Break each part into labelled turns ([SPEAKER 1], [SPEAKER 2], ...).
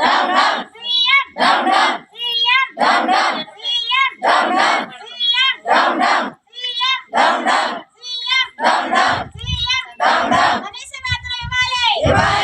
[SPEAKER 1] రామ్ రామ్ రామ్ రామ్ రామ్ రామ్ రామ్ రామ్ రామ్ రామ్ రామ్ రామ్ రామ్ రామ్ రామ్ రామ్ ఇవ్వాలి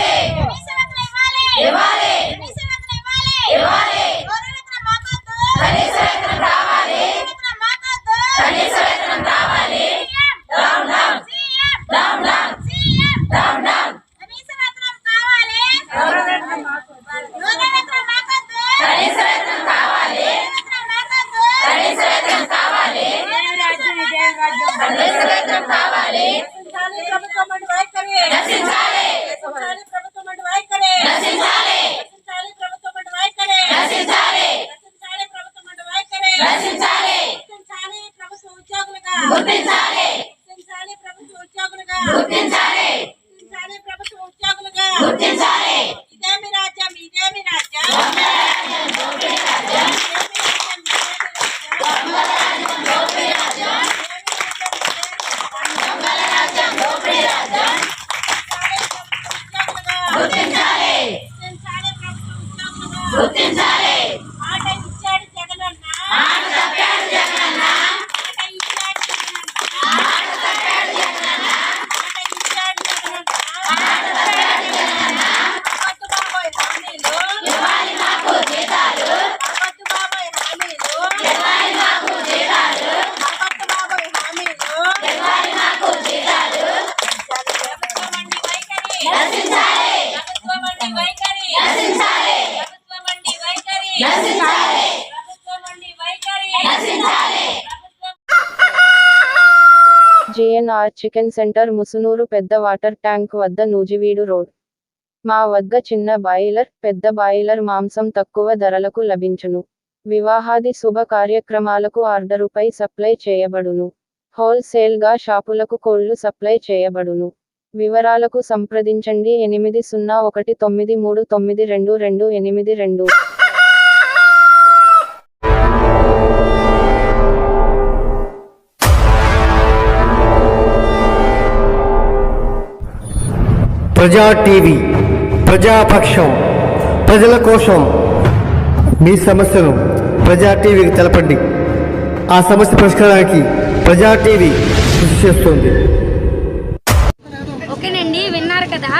[SPEAKER 1] గుర్తించాలి. గుర్తించాలి మాట ఇచ్చాడు వైఖరి నశించాలి ప్రభుత్వం అండి వైఖరి. నశించాలి. ప్రభుత్వం అండి వైఖరి. నశించాలి. ప్రభుత్వం అండి వైఖరి. నశించాలి. ప్రభుత్వం
[SPEAKER 2] జేఎన్ఆర్ చికెన్ సెంటర్ ముసునూరు పెద్ద వాటర్ ట్యాంక్ వద్ద నూజివీడు రోడ్. మా వద్ద చిన్న బాయిలర్ పెద్ద బాయిలర్ మాంసం తక్కువ ధరలకు లభించును. వివాహాది శుభ కార్యక్రమాలకు ఆర్డరుపై సప్లై చేయబడును. హోల్సేల్గా షాపులకు కోళ్ళు సప్లై చేయబడును. వివరాలకు సంప్రదించండి ఎనిమిది సున్నా ఒకటి తొమ్మిది మూడు తొమ్మిది రెండు రెండు ఎనిమిది రెండు.
[SPEAKER 3] ప్రజా టీవీ ప్రజాపక్షం ప్రజల కోసం మీ సమస్యను ప్రజా టీవీకి తెలపండి. ఆ సమస్య పరిష్కారానికి ప్రజా టీవీ కృషి చేస్తుంది.